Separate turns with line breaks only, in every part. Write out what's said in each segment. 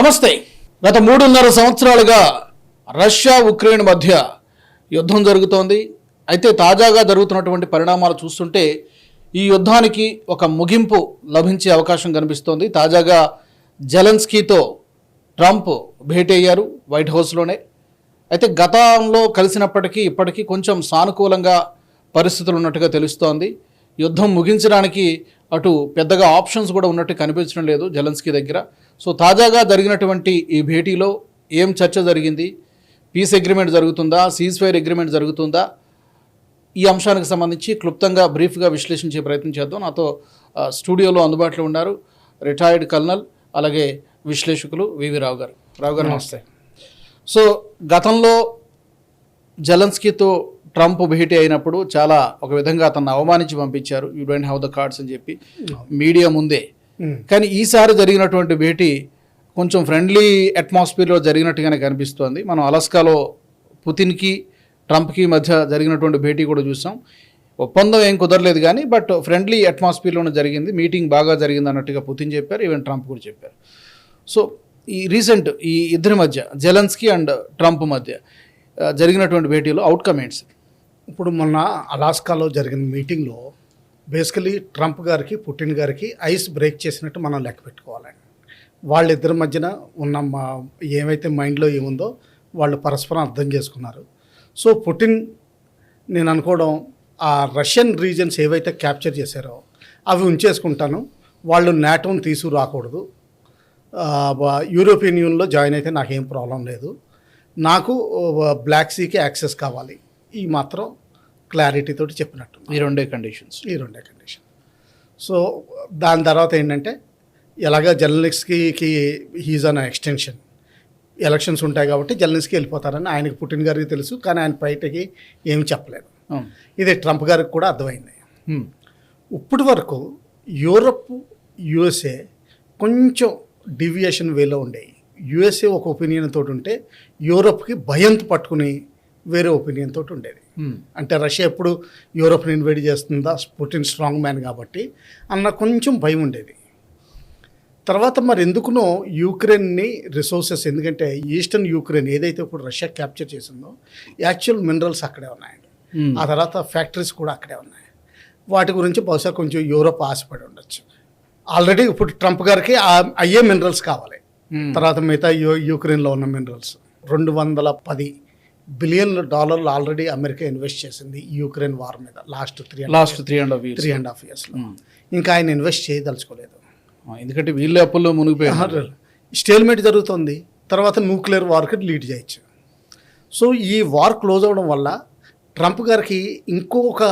నమస్తే. గత మూడున్నర సంవత్సరాలుగా రష్యా ఉక్రెయిన్ మధ్య యుద్ధం జరుగుతోంది. అయితే తాజాగా జరుగుతున్నటువంటి పరిణామాలు చూస్తుంటే ఈ యుద్ధానికి ఒక ముగింపు లభించే అవకాశం కనిపిస్తోంది. తాజాగా జెలెన్స్కీతో ట్రంప్ భేటీ అయ్యారు వైట్ హౌస్లోనే. అయితే గతంలో కలిసినప్పటికీ ఇప్పటికీ కొంచెం సానుకూలంగా పరిస్థితులు ఉన్నట్టుగా తెలుస్తోంది. యుద్ధం ముగించడానికి అటు పెద్దగా ఆప్షన్స్ కూడా ఉన్నట్టు కనిపించడం లేదు జెలెన్స్కీ దగ్గర. సో తాజాగా జరిగినటువంటి ఈ భేటీలో ఏం చర్చ జరిగింది? పీస్ అగ్రిమెంట్ జరుగుతుందా? సీజ్ ఫైర్ అగ్రిమెంట్ జరుగుతుందా? ఈ అంశానికి సంబంధించి క్లుప్తంగా బ్రీఫ్గా విశ్లేషించే ప్రయత్నం చేద్దాం. నాతో స్టూడియోలో అందుబాటులో ఉన్నారు రిటైర్డ్ కల్నల్ అలాగే విశ్లేషకులు వివి రావు గారు. రావు గారు నమస్తే. సో గతంలో జెలెన్స్కీతో ట్రంప్ భేటీ అయినప్పుడు చాలా ఒక విధంగా అతన్ని అవమానించి పంపించారు. You don't have the cards అని చెప్పి మీడియా ముందే. కానీ ఈసారి జరిగినటువంటి భేటీ కొంచెం ఫ్రెండ్లీ అట్మాస్ఫియర్లో జరిగినట్టుగానే కనిపిస్తోంది. మనం అలస్కాలో పుతిన్కి ట్రంప్కి మధ్య జరిగినటువంటి భేటీ కూడా చూసాం. ఒప్పందం ఏం కుదరలేదు కానీ బట్ ఫ్రెండ్లీ అట్మాస్ఫియర్లోనే జరిగింది. మీటింగ్ బాగా జరిగింది అన్నట్టుగా పుతిన్ చెప్పారు. ఈవెన్ ట్రంప్ కూడా చెప్పారు. సో ఈ రీసెంట్ ఈ ఇద్దరి మధ్య జెలెన్స్కీ అండ్ ట్రంప్ మధ్య జరిగినటువంటి భేటీలో అవుట్కమ్ ఏంటి సార్?
ఇప్పుడు మొన్న అలాస్కాలో జరిగిన మీటింగ్లో బేసికలీ ట్రంప్ గారికి పుటిన్ గారికి ఐస్ బ్రేక్ చేసినట్టు మనం లెక్క పెట్టుకోవాలండి వాళ్ళిద్దరి మధ్యన ఉన్న మా ఏమైతే మైండ్లో ఏముందో వాళ్ళు పరస్పరం అర్థం చేసుకున్నారు. సో పుటిన్ నేను అనుకోవడం ఆ రష్యన్ రీజన్స్ ఏవైతే క్యాప్చర్ చేశారో అవి ఉంచేసుకుంటాను. వాళ్ళు నాటోని తీసుకురాకూడదు. యూరోపియన్ యూనియన్లో జాయిన్ అయితే నాకేం ప్రాబ్లం లేదు. నాకు బ్లాక్ సీకి యాక్సెస్ కావాలి. ఈ మాత్రం క్లారిటీ తోటి చెప్పినట్టు.
ఈ రెండే కండిషన్స్
ఈ రెండే కండిషన్ సో దాని తర్వాత ఏంటంటే ఎలాగ జర్నలిస్ట్కి హీజ్ అన్ ఎక్స్టెన్షన్ ఎలక్షన్స్ ఉంటాయి కాబట్టి జర్నలిస్ట్కి వెళ్ళిపోతారని ఆయనకి పుట్టిన గారికి తెలుసు కానీ ఆయన బయటకి ఏమి చెప్పలేదు. ఇది ట్రంప్ గారికి కూడా అర్థమైంది. ఇప్పటి వరకు యూరప్ యుఎస్ఏ కొంచెం డివియేషన్ వేలో ఉండేవి యుఎస్ఏ ఒక ఒపీనియన్ తోటి ఉంటే యూరప్కి భయంతో పట్టుకుని వేరే ఒపీనియన్ తోటి ఉండేది. అంటే రష్యా ఎప్పుడు యూరోప్ని ఇన్వైట్ చేస్తుందా? పుటిన్ స్ట్రాంగ్ మ్యాన్ కాబట్టి అన్న కొంచెం భయం ఉండేది. తర్వాత మరి ఎందుకునో యూక్రెయిన్ని రిసోర్సెస్ ఎందుకంటే ఈస్టర్న్ యూక్రెయిన్ ఏదైతే ఇప్పుడు రష్యా క్యాప్చర్ చేసిందో యాక్చువల్ మినరల్స్ అక్కడే ఉన్నాయండి ఆ తర్వాత ఫ్యాక్టరీస్ కూడా అక్కడే ఉన్నాయి. వాటి గురించి బహుశా కొంచెం యూరోప్ ఆశపడి ఉండొచ్చు. ఆల్రెడీ ఇప్పుడు ట్రంప్ గారికి అయ్యే మినరల్స్ కావాలి. తర్వాత మిగతా యూ యూక్రెయిన్లో ఉన్న మినరల్స్. రెండు వందల పది బిలియన్ డాలర్లు ఆల్రెడీ అమెరికా ఇన్వెస్ట్ చేసింది యూక్రెయిన్ వార్ మీద last three
last three and half years
three and half ఇయర్స్లో ఇంకా ఆయన ఇన్వెస్ట్ చేయదలుచుకోలేదు.
ఎందుకంటే వీళ్ళే అప్పుల్లో మునిగిపోయారు.
స్టేల్మేట్ జరుగుతుంది. తర్వాత న్యూక్లియర్ వార్కి లీడ్ చేయొచ్చు. సో ఈ వార్ క్లోజ్ అవ్వడం వల్ల ట్రంప్ గారికి ఇంకొక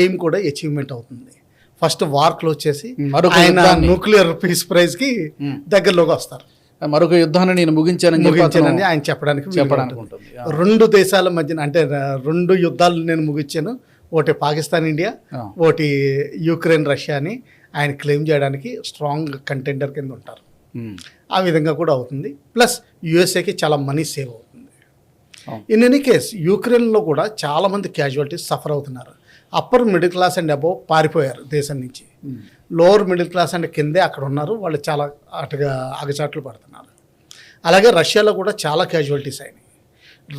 ఎయిమ్ కూడా అచీవ్మెంట్ అవుతుంది. ఫస్ట్ వార్ క్లోజ్ చేసి
మరొక
ఆయన న్యూక్లియర్ పీస్ ప్రైజ్కి దగ్గరలోకి వస్తారు.
మరొక యుద్ధాన్ని నేను ముగించానని
ముగించానని ఆయన చెప్పడానికి
చెప్పడానికి
ఉంటుంది. రెండు దేశాల మధ్యన అంటే రెండు యుద్ధాలు నేను ముగించాను ఒకటి పాకిస్తాన్ ఇండియా. ఒకటి యూక్రెయిన్ రష్యా అని ఆయన క్లెయిమ్ చేయడానికి స్ట్రాంగ్ కంటెండర్ కింద ఉంటారు. ఆ విధంగా కూడా అవుతుంది ప్లస్ యుఎస్ఏకి చాలా మనీ సేవ్ అవుతుంది. ఇన్ ఎనీ కేస్ యూక్రెయిన్లో కూడా చాలామంది క్యాజువాలిటీస్ సఫర్ అవుతున్నారు upper middle class and above పారిపోయారు దేశం నుంచి లోవర్ మిడిల్ క్లాస్ అండ్ కిందే అక్కడ ఉన్నారు. వాళ్ళు చాలా అటుగా అగచాట్లు పడుతున్నారు. అలాగే రష్యాలో కూడా చాలా క్యాజువాలిటీస్ అయినాయి.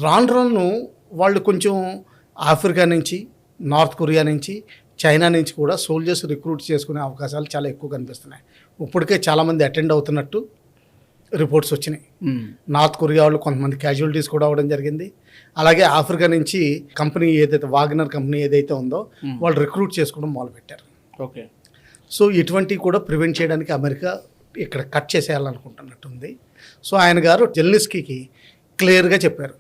రాను రాను వాళ్ళు కొంచెం ఆఫ్రికా నుంచి నార్త్ కొరియా నుంచి చైనా నుంచి కూడా సోల్జర్స్ రిక్రూట్ చేసుకునే అవకాశాలు చాలా ఎక్కువ కనిపిస్తున్నాయి. ఇప్పటికే చాలామంది అటెండ్ అవుతున్నట్టు రిపోర్ట్స్ వచ్చినాయి. నార్త్ కొరియా వాళ్ళు కొంతమంది క్యాజువాలిటీస్ కూడా అవ్వడం జరిగింది. అలాగే ఆఫ్రికా నుంచి కంపెనీ ఏదైతే వాగ్నర్ కంపెనీ ఏదైతే ఉందో వాళ్ళు రిక్రూట్ చేసుకోవడం మొదలుపెట్టారు.
ఓకే.
సో ఇటువంటివి కూడా ప్రివెంట్ చేయడానికి అమెరికా ఇక్కడ కట్ చేసేయాలనుకుంటున్నట్టుంది. సో ఆయన గారు జెల్నిస్కీకి క్లియర్గా చెప్పారు.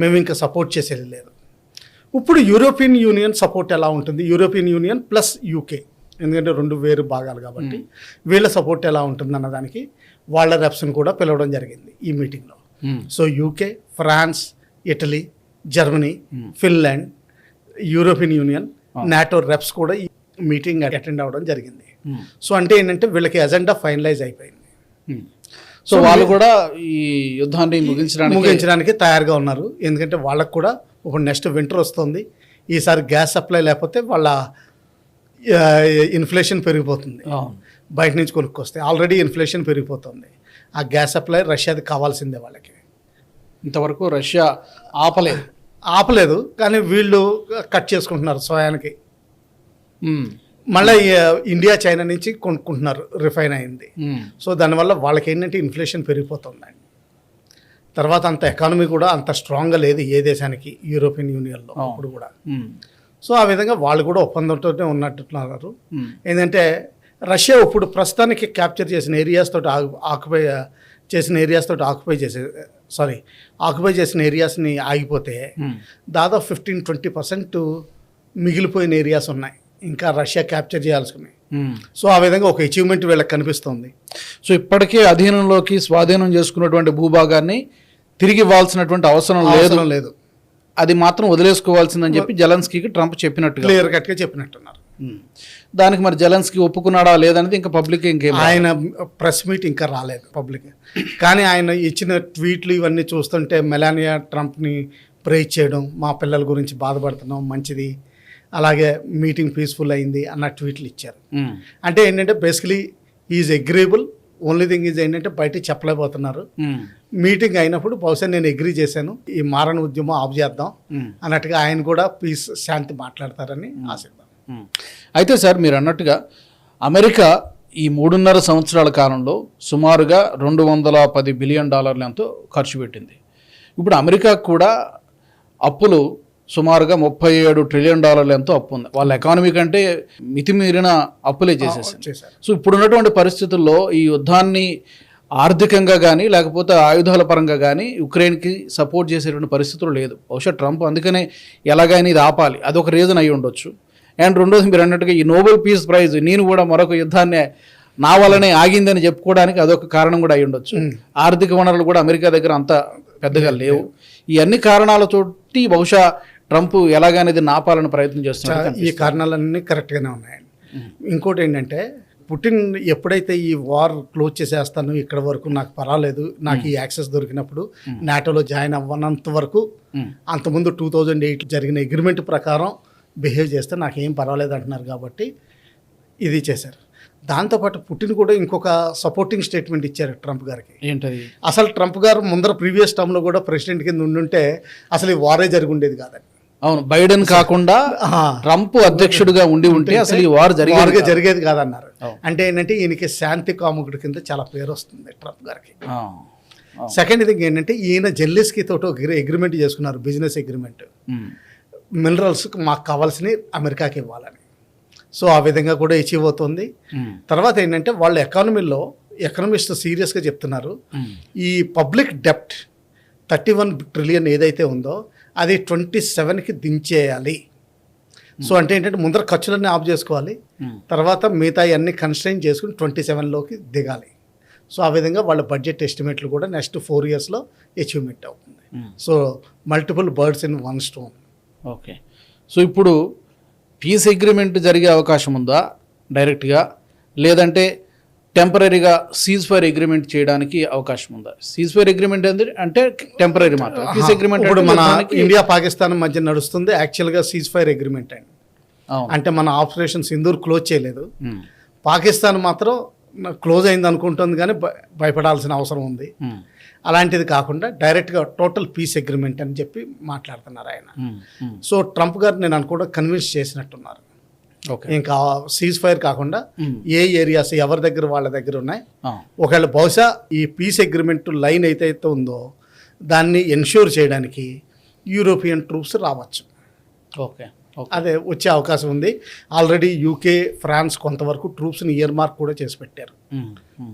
మేము. ఇంకా సపోర్ట్ చేసేది లేదు. ఇప్పుడు యూరోపియన్ యూనియన్ సపోర్ట్ ఎలా ఉంటుంది? European Union plus UK. ఎందుకంటే రెండు వేరు భాగాలు కాబట్టి వీళ్ళ సపోర్ట్ ఎలా ఉంటుంది అన్నదానికి వాళ్ళ రెప్స్ని కూడా పిలవడం జరిగింది ఈ మీటింగ్లో. So UK France Italy Germany Finland European Union NATO reps కూడా మీటింగ్ అటెండ్ అవ్వడం జరిగింది.
ఉమ్.
సో అంటే ఏంటంటే వీళ్ళకి ఎజెండా ఫైనలైజ్ అయిపోయింది.
ఉమ్. సో వాళ్ళు కూడా ఈ యుద్ధాన్ని ముగించడానికి
ముగించడానికి తయారుగా ఉన్నారు. ఎందుకంటే వాళ్ళకు కూడా ఇప్పుడు నెక్స్ట్ వింటర్ వస్తుంది. ఈసారి గ్యాస్ సప్లై లేకపోతే వాళ్ళ ఇన్ఫ్లేషన్ పెరిగిపోతుంది. బయట నుంచి కొనుక్కొస్తే ఆల్రెడీ ఇన్ఫ్లేషన్ పెరిగిపోతుంది. ఆ గ్యాస్ సప్లై రష్యాది కావాల్సిందే వాళ్ళకి.
ఇంతవరకు రష్యా ఆపలేదు.
ఆపలేదు. కానీ వీళ్ళు కట్ చేసుకుంటున్నారు స్వయానికి. మళ్ళీ ఇండియా చైనా నుంచి కొనుక్కుంటున్నారు రిఫైన్ అయింది. సో దానివల్ల వాళ్ళకి ఏంటంటే ఇన్ఫ్లేషన్ పెరిగిపోతుందండి తర్వాత అంత ఎకానమీ కూడా అంత స్ట్రాంగ్గా లేదు ఏ దేశానికి యూరోపియన్ యూనియన్లో. అప్పుడు కూడా. సో ఆ విధంగా వాళ్ళు కూడా ఒప్పందంతోనే ఉన్నట్టున్నారు. ఏంటంటే రష్యా ఇప్పుడు ప్రస్తుతానికి క్యాప్చర్ చేసిన ఏరియాస్ తోటి ఆక్యుపై చేసిన ఏరియాస్ తోటి ఆక్యుపై చేసే సారీ ఆక్యుపై చేసిన ఏరియాస్ని ఆగిపోతే. దాదాపు ఫిఫ్టీన్ ట్వంటీ పర్సెంట్ మిగిలిపోయిన ఏరియాస్ ఉన్నాయి. ఇంకా రష్యా క్యాప్చర్ చేయాల్సినవి
ఉమ్.
సో ఆ విధంగా ఒక అచీవ్మెంట్ వీళ్ళకి కనిపిస్తుంది.
సో ఇప్పటికే అధీనంలోకి స్వాధీనం చేసుకున్నటువంటి భూభాగాన్ని తిరిగి ఇవ్వాల్సినటువంటి అవసరం లేదు.
లేదు.
అది మాత్రం వదిలేసుకోవాల్సిందని చెప్పి జలన్స్కీకి ట్రంప్ చెప్పినట్టుగా.
క్లియర్ కట్గా చెప్పినట్టున్నారు.
దానికి మరి జలన్స్కీ ఒప్పుకున్నాడా లేదనేది ఇంకా పబ్లిక్ ఇంకేం
ఆయన ప్రెస్ మీట్ ఇంకా రాలేదు పబ్లిక్ కానీ ఆయన ఇచ్చిన ట్వీట్లు ఇవన్నీ చూస్తుంటే మెలానియా ట్రంప్ని ప్రేజ్ చేయడం మా పిల్లల గురించి బాధపడుతున్నాం మంచిది. అలాగే మీటింగ్ పీస్ఫుల్ అయింది అన్న ట్వీట్లు ఇచ్చారు.
ఉమ్,
అంటే ఏంటంటే basically is agreeable only thing is ఏంటంటే బయట చెప్పలేకపోతున్నారు. మీటింగ్ అయినప్పుడు బహుశా నేను అగ్రీ చేశాను. ఈ మారణ ఉద్యమం ఆఫ్ చేద్దాం
ఉమ్,
అన్నట్టుగా ఆయన కూడా పీస్ శాంతి మాట్లాడతారని ఆశిద్దాం.
అయితే సార్ మీరు అన్నట్టుగా అమెరికా ఈ మూడున్నర సంవత్సరాల కాలంలో సుమారుగా రెండు వందల పది బిలియన్ డాలర్లు ఎంతో ఖర్చు పెట్టింది. ఇప్పుడు అమెరికా కూడా అప్పులు సుమారుగా ముప్పై ఏడు ట్రిలియన్ డాలర్లు ఎంతో అప్పు ఉంది. వాళ్ళ ఎకానమీ కంటే మితిమీరిన అప్పులే చేసేసింది.
చేశారు.
సో ఇప్పుడున్నటువంటి పరిస్థితుల్లో ఈ యుద్ధాన్ని ఆర్థికంగా కానీ లేకపోతే ఆయుధాల పరంగా కానీ యుక్రెయిన్కి సపోర్ట్ చేసేటువంటి పరిస్థితులు లేదు. బహుశా ట్రంప్ అందుకనే ఎలాగైనా ఇది ఆపాలి. అదొక రీజన్ అయి ఉండొచ్చు. అండ్ రెండోది మీరు అన్నట్టుగా ఈ నోబెల్ పీస్ ప్రైజ్ నేను కూడా మరొక యుద్ధాన్ని నా వల్లనే ఆగిందని చెప్పుకోవడానికి అదొక కారణం కూడా అయి ఉండొచ్చు. ఆర్థిక వనరులు కూడా అమెరికా దగ్గర అంత పెద్దగా లేవు. ఈ అన్ని కారణాలతోటి బహుశా ట్రంప్ ఎలాగనేది నాపాలని ప్రయత్నం చేస్తున్నారు
ఈ కారణాలన్నీ కరెక్ట్గానే ఉన్నాయండి ఇంకోటి ఏంటంటే పుటిన్ ఎప్పుడైతే ఈ వార్ క్లోజ్ చేసేస్తాను ఇక్కడ వరకు నాకు పర్వాలేదు. నాకు ఈ యాక్సెస్ దొరికినప్పుడు నాటోలో జాయిన్ అవ్వనంత వరకు అంతకుముందు టూ థౌజండ్ ఎయిట్ జరిగిన అగ్రిమెంట్ ప్రకారం బిహేవ్ చేస్తే నాకేం పర్వాలేదు అంటున్నారు కాబట్టి ఇది చేశారు. దాంతోపాటు పుటిన్ కూడా ఇంకొక సపోర్టింగ్ స్టేట్మెంట్ ఇచ్చారు ట్రంప్ గారికి.
ఏంటది?
అసలు ట్రంప్ గారు ముందర ప్రీవియస్ టర్మ్లో కూడా ప్రెసిడెంట్ కింద ఉండుంటే అసలు ఈ వారే జరిగి ఉండేది కాదండి.
అవును బైడెన్ కాకుండా. ట్రంప్ అధ్యక్షుడిగా ఉండి ఉంటే అసలు ఈ వార్ జరిగేది
జరిగేది కాదన్నారు. అంటే ఏంటంటే ఈయనకి శాంతి కాముకుడి కింద చాలా పేరు వస్తుంది ట్రంప్ గారికి. సెకండ్ థింగ్ ఏంటంటే ఈయన జెల్లిస్కి తోటి అగ్రిమెంట్ చేసుకున్నారు బిజినెస్ అగ్రిమెంట్ మినరల్స్ మాకు కావాల్సినవి అమెరికాకి ఇవ్వాలని. సో ఆ విధంగా కూడా అచీవ్ అవుతుంది తర్వాత ఏంటంటే వాళ్ళ ఎకానమీలో ఎకనమిస్ట్ సీరియస్గా చెప్తున్నారు. ఈ పబ్లిక్ డెప్ట్ థర్టీ వన్ ట్రిలియన్ ఏదైతే ఉందో అది ట్వంటీ సెవెన్కి దించేయాలి. సో అంటే ఏంటంటే ముందర ఖర్చులన్నీ ఆఫ్ చేసుకోవాలి. తర్వాత మిగతా అన్ని కన్స్ట్రైన్ చేసుకుని ట్వంటీ సెవెన్లోకి దిగాలి. సో ఆ విధంగా వాళ్ళ బడ్జెట్ ఎస్టిమేట్లు కూడా నెక్స్ట్ ఫోర్ ఇయర్స్లో అచీవ్మెంట్ అవుతుంది. So multiple birds in one stone
okay. So ఇప్పుడు పీస్ అగ్రిమెంట్ జరిగే అవకాశం ఉందా? డైరెక్ట్గా లేదంటే టెంపరీగా సీజ్ ఫైర్ అగ్రిమెంట్ చేయడానికి అవకాశం ఉందా? సీజ్ ఫైర్ అగ్రిమెంట్ అంటే టెంపరీ మాత్రం. పీస్ అగ్రిమెంట్
ఇప్పుడు మన ఇండియా పాకిస్తాన్ మధ్య నడుస్తుంది. యాక్చువల్గా సీజ్ ఫైర్ అగ్రిమెంట్ అండి. అంటే మన ఆపరేషన్ సింధూర్ క్లోజ్ చేయలేదు. పాకిస్తాన్ మాత్రం క్లోజ్ అయింది అనుకుంటుంది కానీ భయపడాల్సిన అవసరం ఉంది. అలాంటిది కాకుండా డైరెక్ట్గా టోటల్ పీస్ అగ్రిమెంట్ అని చెప్పి మాట్లాడుతున్నారు ఆయన. సో ట్రంప్ గారు నేను అనుకోవడం కన్విన్స్ చేసినట్టున్నారు. ఇంకా సీజ్ ఫైర్ కాకుండా ఏ ఏరియాస్ ఎవరి దగ్గర వాళ్ళ దగ్గర ఉన్నాయి? ఒకవేళ బహుశా ఈ పీస్ అగ్రిమెంట్ లైన్ అయితే ఉందో దాన్ని ఎన్ష్యూర్ చేయడానికి యూరోపియన్ ట్రూప్స్ రావచ్చు.
Okay okay.
అదే వచ్చే అవకాశం ఉంది. ఆల్రెడీ యూకే ఫ్రాన్స్ కొంతవరకు ట్రూప్స్ని ఇయర్ మార్క్ కూడా చేసి పెట్టారు.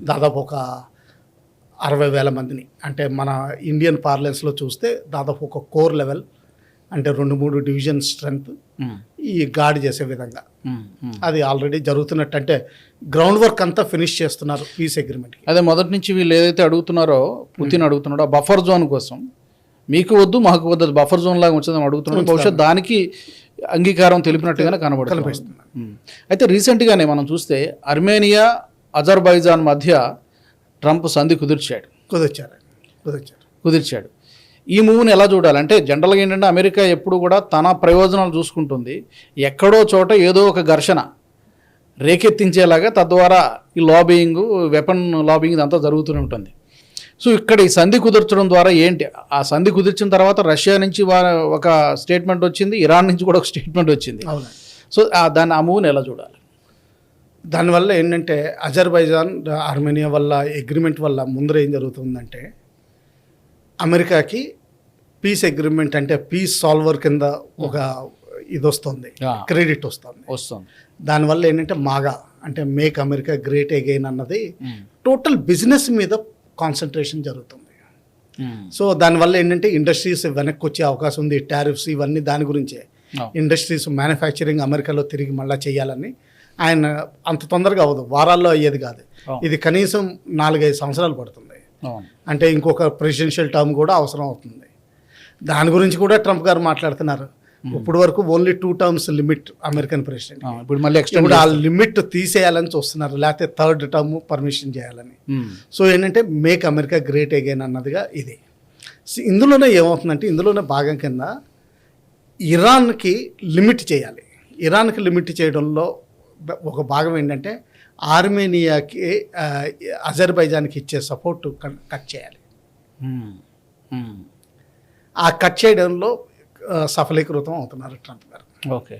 దాదాపు ఒక అరవై వేల మందిని. అంటే మన ఇండియన్ పార్లెన్స్లో చూస్తే దాదాపు ఒక కోర్ లెవెల్ అంటే రెండు మూడు డివిజన్ స్ట్రెంగ్త్ ఈ గార్డ్ చేసే విధంగా. అది ఆల్రెడీ జరుగుతున్నట్టు అంటే గ్రౌండ్ వర్క్ అంతా ఫినిష్ చేస్తున్నారు పీస్ అగ్రిమెంట్కి
అదే మొదటి నుంచి వీళ్ళు ఏదైతే అడుగుతున్నారో పుతిన్ అడుగుతున్నాడో బఫర్ జోన్ కోసం మీకు వద్దు మాకు వద్దు బఫర్ జోన్ లాగా ఉంచదని అడుగుతున్నాడు. బహుశా దానికి అంగీకారం తెలిపినట్టుగానే కనబడుతుంది.
కనిపిస్తుంది.
అయితే రీసెంట్గానే మనం చూస్తే అర్మేనియా అజర్బైజాన్ మధ్య ట్రంప్ సంధి కుదిర్చాడు.
కుదొచ్చారు కుదొచ్చారు
కుదిర్చాడు. ఈ మూవ్ని ఎలా చూడాలి? అంటే జనరల్గా ఏంటంటే అమెరికా ఎప్పుడు కూడా తన ప్రయోజనాలు చూసుకుంటుంది. ఎక్కడో చోట ఏదో ఒక ఘర్షణ రేకెత్తించేలాగా తద్వారా ఈ లాబింగ్ వెపన్ లాబింగ్ ఇదంతా జరుగుతూనే ఉంటుంది. సో ఇక్కడ ఈ సంధి కుదర్చడం ద్వారా ఏంటి? ఆ సంధి కుదిర్చిన తర్వాత రష్యా నుంచి ఒక స్టేట్మెంట్ వచ్చింది ఇరాన్ నుంచి కూడా ఒక స్టేట్మెంట్ వచ్చింది. సో దాన్ని ఆ మూవ్ని ఎలా చూడాలి?
దానివల్ల ఏంటంటే అజర్బైజాన్ ఆర్మేనియా వల్ల అగ్రిమెంట్ వల్ల ముందర ఏం జరుగుతుందంటే అమెరికాకి పీస్ అగ్రిమెంట్ అంటే పీస్ సాల్వర్ కింద ఒక ఇది వస్తుంది. క్రెడిట్ వస్తుంది.
వస్తుంది.
దానివల్ల ఏంటంటే మాగా అంటే మేక్ అమెరికా గ్రేట్ అగైన్ అన్నది టోటల్ బిజినెస్ మీద కాన్సన్ట్రేషన్ జరుగుతుంది. సో దానివల్ల ఏంటంటే ఇండస్ట్రీస్ వెనక్కి వచ్చే అవకాశం ఉంది టారిఫ్స్ ఇవన్నీ దాని గురించే. ఇండస్ట్రీస్ మ్యానుఫ్యాక్చరింగ్ అమెరికాలో తిరిగి మళ్ళీ చేయాలని ఆయన అంత తొందరగా అవ్వదు వారాల్లో అయ్యేది కాదు. ఇది కనీసం నాలుగైదు సంవత్సరాలు పడుతుంది. అంటే ఇంకొక ప్రెసిడెన్షియల్ టర్మ్ కూడా అవసరం అవుతుంది. దాని గురించి కూడా ట్రంప్ గారు మాట్లాడుతున్నారు. ఇప్పుడు వరకు only two terms limit American president
ఇప్పుడు మళ్ళీ
ఇప్పుడు ఆ లిమిట్ తీసేయాలని చూస్తున్నారు లేకపోతే థర్డ్ టర్మ్ పర్మిషన్ చేయాలని. సో ఏంటంటే మేక్ అమెరికా గ్రేట్ అగైన్ అన్నదిగా ఇది. ఇందులోనే ఏమవుతుందంటే ఇందులోనే భాగం కింద ఇరాన్కి లిమిట్ చేయాలి. ఇరాన్కి లిమిట్ చేయడంలో ఒక భాగం ఏంటంటే ఆర్మేనియాకి అజర్బైజాన్కి ఇచ్చే సపోర్ట్ కట్ చేయాలి. ఆ కట్ చేయడంలో సఫలీకృతం అవుతున్నారు ట్రంప్ గారు.
ఓకే.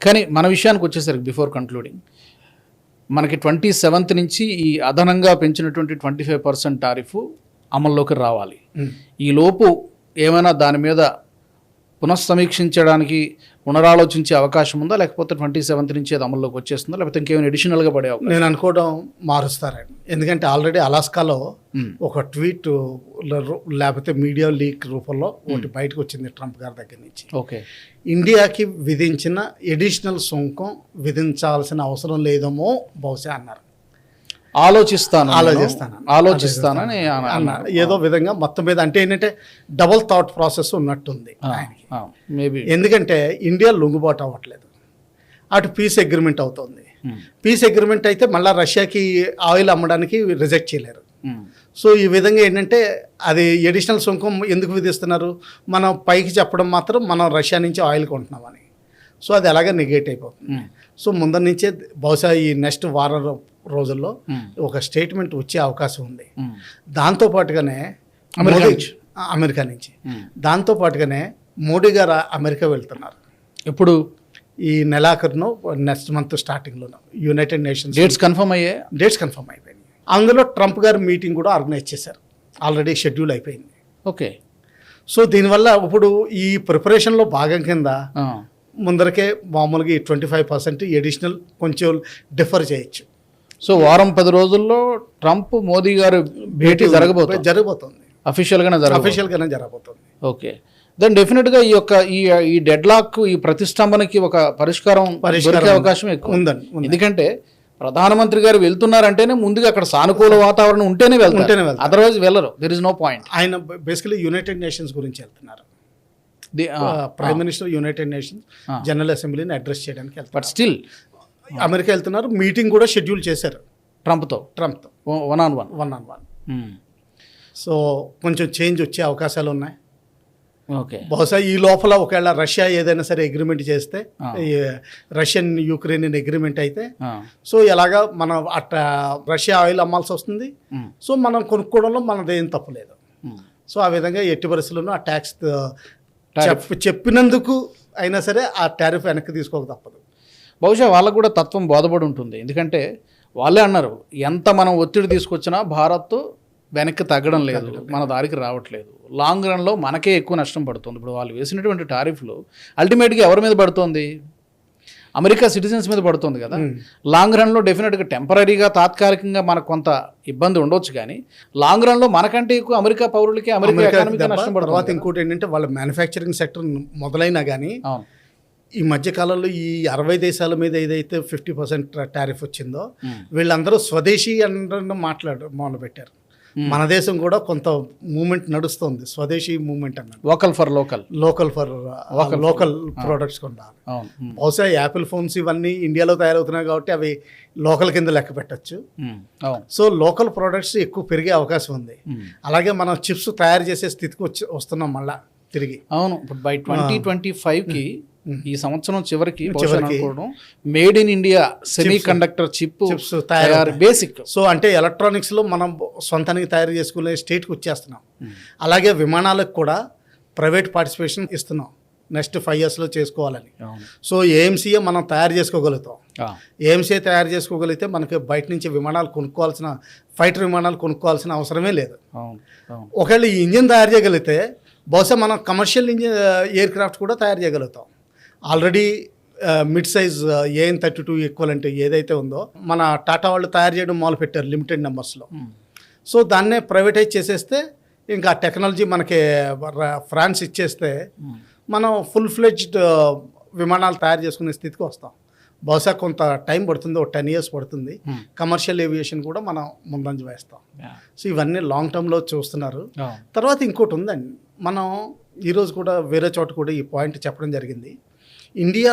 కానీ మన విషయానికి వచ్చేసరికి బిఫోర్ కంక్లూడింగ్ మనకి ట్వంటీ సెవెంత్ నుంచి ఈ అదనంగా పెంచినటువంటి ట్వంటీ ఫైవ్ పర్సెంట్ టారిఫ్ అమల్లోకి రావాలి.
ఉమ్.
ఈ లోపు ఏమైనా దాని మీద పునఃసమీక్షించడానికి పునరాలోచించే అవకాశం ఉందా? లేకపోతే ట్వంటీ సెవెంత్ నుంచి అది అమల్లోకి వచ్చేస్తుందా? లేకపోతే ఇంకేమైనా అడిషనల్గా పడే
నేను అనుకోవడం మారుస్తారండి. ఎందుకంటే ఆల్రెడీ అలాస్కాలో. ఒక ట్వీట్ లేకపోతే మీడియా లీక్ రూపంలో ఒకటి బయటకు వచ్చింది ట్రంప్ గారి దగ్గర నుంచి.
ఓకే.
ఇండియాకి విధించిన ఎడిషనల్ సుంకం విధించాల్సిన అవసరం లేదేమో బహుశా అన్నారు.
ఆలోచిస్తాను.
ఆలోచిస్తాను.
ఆలోచిస్తానని అన-
అన్నారు. ఏదో విధంగా మొత్తం మీద అంటే ఏంటంటే డబుల్ థాట్ ప్రాసెస్ ఉన్నట్టుంది
మేబీ.
ఎందుకంటే ఇండియా లొంగుబాటు అవ్వట్లేదు. అటు పీస్ అగ్రిమెంట్ అవుతుంది. పీస్ అగ్రిమెంట్ అయితే మళ్ళీ రష్యాకి ఆయిల్ అమ్మడానికి రిజెక్ట్ చేయలేరు. సో ఈ విధంగా ఏంటంటే అది ఎడిషనల్ సుంకం ఎందుకు విధిస్తున్నారు? మనం పైకి చెప్పడం మాత్రం మనం రష్యా నుంచి ఆయిల్ కొంటున్నామని. సో అది అలాగే నెగేట్ అయిపోతుంది. సో ముందర నుంచే బహుశా ఈ నెక్స్ట్ వారం రోజుల్లో ఒక స్టేట్మెంట్ వచ్చే అవకాశం ఉంది. దాంతో పాటుగానే
అమెరికా నుంచి.
ఆ, అమెరికా నుంచి. దాంతో పాటుగానే మోడీ గారు అమెరికా వెళ్తున్నారు.
ఇప్పుడు
ఈ నెలాఖరును నెక్స్ట్ మంత్ స్టార్టింగ్లోను. యునైటెడ్ నేషన్స్
డేట్స్ కన్ఫర్మ్ అయ్యే
డేట్స్ కన్ఫర్మ్ అయిపోయినాయి. అందులో ట్రంప్ గారు మీటింగ్ కూడా ఆర్గనైజ్ చేశారు. ఆల్రెడీ షెడ్యూల్ అయిపోయింది.
ఓకే.
సో దీనివల్ల ఇప్పుడు ఈ ప్రిపరేషన్లో భాగం కింద ముందరకే మామూలుగా ఈ ట్వంటీ ఫైవ్ పర్సెంట్ ఎడిషనల్ కొంచెం డిఫర్ చేయొచ్చు.
సో వారం పది రోజుల్లో ట్రంప్ మోదీ గారు భేటీ జరగబోతుంది.
జరగబోతుంది.
అఫీషియల్గానే జరగబోతుంది.
అఫీషియల్గానే జరగబోతుంది.
ఓకే. దెన్ డెఫినెట్గా ఈ యొక్క ఈ ఈ డెడ్ లాక్ ఈ ప్రతిష్టంభనకి ఒక పరిష్కారం
పరిష్కారం
అవకాశం ఎక్కువ.
ఉందండి ఉంది.
ఎందుకంటే ప్రధానమంత్రి గారు వెళ్తున్నారంటేనే ముందుగా అక్కడ సానుకూల వాతావరణం ఉంటేనే వెళ్తారు. అదర్వైజ్ వెళ్ళరు. దెర్ ఇస్ నో పాయింట్
ఆయన బేసికలీ యునైటెడ్ నేషన్స్ గురించి వెళ్తున్నారు. Prime minister United Nations. General అసెంబ్లీని అడ్రస్ చేయడానికి వెళ్తారు
బట్ స్టిల్
అమెరికా వెళ్తున్నారు. మీటింగ్ కూడా షెడ్యూల్ చేశారు.
ట్రంప్తో?
ట్రంప్తో.
One on one?
One on one. So కొంచెం చేంజ్ వచ్చే అవకాశాలు ఉన్నాయి.
ఓకే.
బహుశా ఈ లోపల ఒకవేళ రష్యా ఏదైనా సరే అగ్రిమెంట్ చేస్తే రష్యన్ యుక్రెయిన్ అగ్రిమెంట్ అయితే సో ఎలాగా మనం అట్ట రష్యా ఆయిల్ అమ్మాల్సి వస్తుంది. సో మనం కొనుక్కోవడంలో మనదేం తప్పులేదు సో ఆ విధంగా ఎట్టి పరిస్థితుల్లోనూ ఆ ట్యాక్స్ చెప్ చెప్పినందుకు అయినా సరే ఆ టారిఫ్ వెనక్కి తీసుకోక తప్పదు.
బహుశా వాళ్ళకు కూడా తత్వం బోధపడి ఉంటుంది. ఎందుకంటే వాళ్ళే అన్నారు ఎంత మనం ఒత్తిడి తీసుకొచ్చినా భారత్ వెనక్కి తగ్గడం లేదు మన దారికి రావట్లేదు. లాంగ్ రన్లో మనకే ఎక్కువ నష్టం పడుతుంది. ఇప్పుడు వాళ్ళు వేసినటువంటి టారిఫ్లు అల్టిమేట్గా ఎవరి మీద పడుతుంది? అమెరికా సిటిజన్స్ మీద పడుతుంది కదా. లాంగ్ రన్లో డెఫినెట్గా టెంపరీగా తాత్కాలికంగా మనకు కొంత ఇబ్బంది ఉండొచ్చు కానీ లాంగ్ రన్లో మనకంటే ఎక్కువ అమెరికా పౌరులకి అమెరికా ఎకానమీకి నష్టం
తర్వాత
పడుతుంది
ఇంకోటి ఏంటంటే వాళ్ళ మ్యానుఫ్యాక్చరింగ్ సెక్టర్ మొదలైనా కానీ ఈ మధ్య కాలంలో ఈ అరవై దేశాల మీద ఏదైతే ఫిఫ్టీ పర్సెంట్ టారిఫ్ వచ్చిందో వీళ్ళందరూ స్వదేశీ అని మాట్లాడు మొదలుపెట్టారు. మన దేశం కూడా కొంత మూమెంట్ నడుస్తుంది. స్వదేశీ మూమెంట్ అన్నది
local for local
local for local products
um.
బహుశా యాపిల్ ఫోన్స్ ఇవన్నీ ఇండియాలో తయారవుతున్నాయి కాబట్టి అవి లోకల్ కింద లెక్క పెట్టచ్చు. సో లోకల్ ప్రోడక్ట్స్ ఎక్కువ పెరిగే అవకాశం ఉంది. అలాగే మనం చిప్స్ తయారు చేసే స్థితికి వచ్చి వస్తున్నాం మళ్ళా తిరిగి.
అవును. ఇప్పుడు బై ట్వంటీ ట్వంటీ ఫైవ్కి ఈ సంవత్సరం చివరికి
చివరికి.
Made in India semiconductor chip
తయారు
బేసిక్.
సో అంటే ఎలక్ట్రానిక్స్లో మనం సొంతానికి తయారు చేసుకునే స్టేట్కి వచ్చేస్తున్నాం. అలాగే విమానాలకు కూడా ప్రైవేట్ పార్టిసిపేషన్ ఇస్తున్నాం. నెక్స్ట్ ఫైవ్ ఇయర్స్లో చేసుకోవాలని. సో ఏఎంసీఏ మనం తయారు చేసుకోగలుగుతాం. ఏఎంసీఏ తయారు చేసుకోగలిగితే మనకి బయట నుంచి విమానాలు కొనుక్కోవాల్సిన ఫైటర్ విమానాలు కొనుక్కోవాల్సిన అవసరమే లేదు. ఒకవేళ ఈ ఇంజిన్ తయారు చేయగలిగితే బహుశా మనం కమర్షియల్ ఇంజిన్ ఎయిర్ క్రాఫ్ట్ కూడా తయారు చేయగలుగుతాం. Already mid size AN thirty two equal ఏదైతే ఉందో మన టాటా వాళ్ళు తయారు చేయడం మొదలు పెట్టారు లిమిటెడ్ నెంబర్స్లో
ఉమ్.
సో దాన్నే ప్రైవేటైజ్ చేసేస్తే ఇంకా టెక్నాలజీ మనకి ఫ్రాన్స్ ఇచ్చేస్తే
ఉమ్.
మనం ఫుల్ ఫ్లెడ్జ్డ్ విమానాలు తయారు చేసుకునే స్థితికి వస్తాం బహుశా కొంత టైం పడుతుంది ఒక టెన్ ఇయర్స్ పడుతుంది
Hmm.
కమర్షియల్ ఏవియేషన్ కూడా మనం ముందంజ వేస్తాం. సో ఇవన్నీ లాంగ్ టర్మ్లో చూస్తున్నారు. తర్వాత ఇంకోటి ఉందండి మనం ఈరోజు కూడా వేరే చోట కూడా ఈ పాయింట్ చెప్పడం జరిగింది India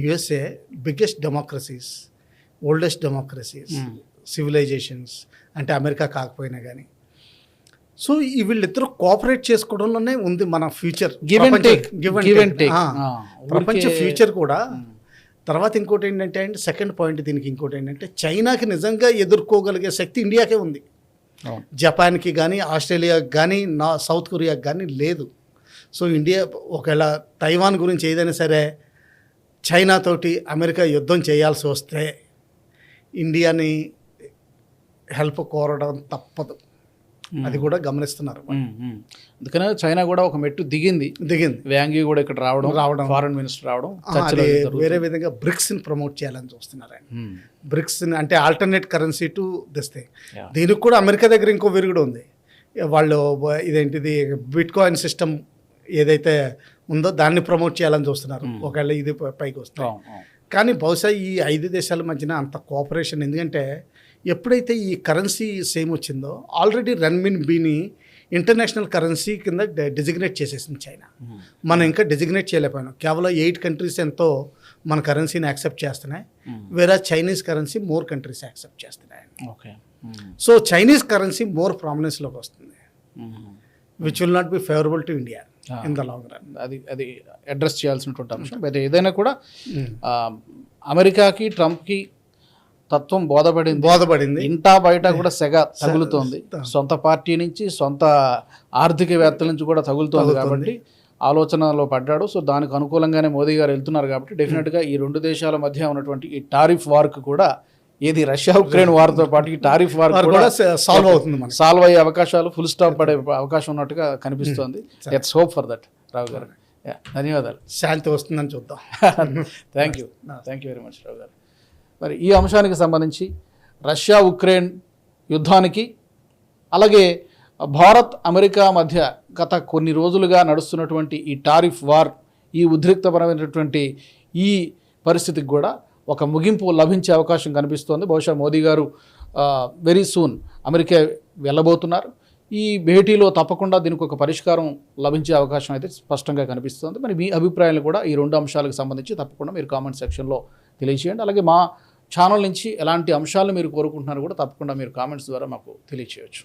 USA biggest democracies oldest democracies
Hmm.
Civilisations అంటే అమెరికా కాకపోయినా కానీ సో ఈ వీళ్ళిద్దరూ కోఆపరేట్ చేసుకోవడంలోనే ఉంది మన ఫ్యూచర్ ప్రపంచ. ఫ్యూచర్ కూడా తర్వాత ఇంకోటి ఏంటంటే అండి సెకండ్ పాయింట్ దీనికి ఇంకోటి ఏంటంటే చైనాకి నిజంగా ఎదుర్కోగలిగే శక్తి ఇండియాకే ఉంది. జపాన్కి కానీ ఆస్ట్రేలియాకి కానీ నా సౌత్ కొరియాకి కానీ లేదు. సో ఇండియా ఒకవేళ తైవాన్ గురించి ఏదైనా సరే చైనా తోటి అమెరికా యుద్ధం చేయాల్సి వస్తే ఇండియాని హెల్ప్ కోరడం తప్పదు అది కూడా గమనిస్తున్నారు.
అందుకనే చైనా కూడా ఒక మెట్టు దిగింది
దిగింది
వ్యాంగి కూడా ఇక్కడ రావడం
రావడం.
ఫారెన్ మినిస్టర్ రావడం.
వేరే విధంగా బ్రిక్స్ని ప్రమోట్ చేయాలని చూస్తున్నారు ఆయన. బ్రిక్స్ అంటే alternate currency to this thing. దీనికి కూడా అమెరికా దగ్గర ఇంకో విరుగుడు ఉంది వాళ్ళు ఇదేంటిది బిట్ కాయిన్ సిస్టమ్ ఏదైతే ఉందో దాన్ని ప్రమోట్ చేయాలని చూస్తున్నారు ఒకవేళ ఇది పైకి
అవును.
కానీ బహుశా ఈ ఐదు దేశాల మధ్యన అంత కోఆపరేషన్ ఎందుకంటే ఎప్పుడైతే ఈ కరెన్సీ సేమ్ వచ్చిందో ఆల్రెడీ రన్మిన్ బీని ఇంటర్నేషనల్ కరెన్సీ కింద డిజిగ్నేట్ చేసేసింది చైనా. మనం ఇంకా డిజిగ్నేట్ చేయలేకపోయినాం కేవలం ఎయిట్ కంట్రీస్ ఎంతో మన కరెన్సీని యాక్సెప్ట్ చేస్తున్నాయి. వేరే Chinese currency more countries accept చేస్తున్నాయి
okay.
So Chinese currency more ప్రామినెన్స్లోకి వస్తుంది. Which will not be favourable to India. In the long run
అది అది అడ్రస్ చేయాల్సినటువంటి అంశం. అయితే ఏదైనా కూడా ఆ, అమెరికాకి ట్రంప్కి తత్వం బోధపడింది.
బోధపడింది.
ఇంటా బయట కూడా సెగ తగులుతోంది. సొంత పార్టీ నుంచి సొంత ఆర్థికవేత్తల నుంచి కూడా తగులుతోంది కాబట్టి ఆలోచనలో పడ్డాడు. సో దానికి అనుకూలంగానే మోదీ గారు వెళ్తున్నారు కాబట్టి డెఫినెట్గా ఈ రెండు దేశాల మధ్య ఉన్నటువంటి ఈ టారిఫ్ వార్క్ కూడా ఏది రష్యా ఉక్రెయిన్ వార్తో పాటు ఈ టారిఫ్ వార్ కూడా
సాల్వ్ అవుతుంది మనకి.
సాల్వ్ అయ్యే అవకాశాలు ఫుల్ స్టాప్ పడే అవకాశం ఉన్నట్టుగా కనిపిస్తోంది. Let's hope for that Rao గారు. ధన్యవాదాలు.
శాంతి వస్తుందని చూద్దాం.
Thank you thank you very much Rao గారు. మరి ఈ అంశానికి సంబంధించి రష్యా ఉక్రెయిన్ యుద్ధానికి అలాగే భారత్ అమెరికా మధ్య గత కొన్ని రోజులుగా నడుస్తున్నటువంటి ఈ టారిఫ్ వార్ ఈ ఉద్రిక్తపరమైనటువంటి ఈ పరిస్థితికి కూడా ఒక ముగింపు లభించే అవకాశం కనిపిస్తోంది. బహుశా మోదీ గారు వెరీ సూన్ అమెరికా వెళ్ళబోతున్నారు. ఈ భేటీలో తప్పకుండా దీనికి ఒక పరిష్కారం లభించే అవకాశం అయితే స్పష్టంగా కనిపిస్తుంది. మరి మీ అభిప్రాయాలు కూడా ఈ రెండు అంశాలకు సంబంధించి తప్పకుండా మీరు కామెంట్ సెక్షన్లో తెలియచేయండి. అలాగే మా ఛానల్ నుంచి ఎలాంటి అంశాలు మీరు కోరుకుంటున్నారో కూడా తప్పకుండా మీరు కామెంట్స్ ద్వారా మాకు తెలియచేయచ్చు.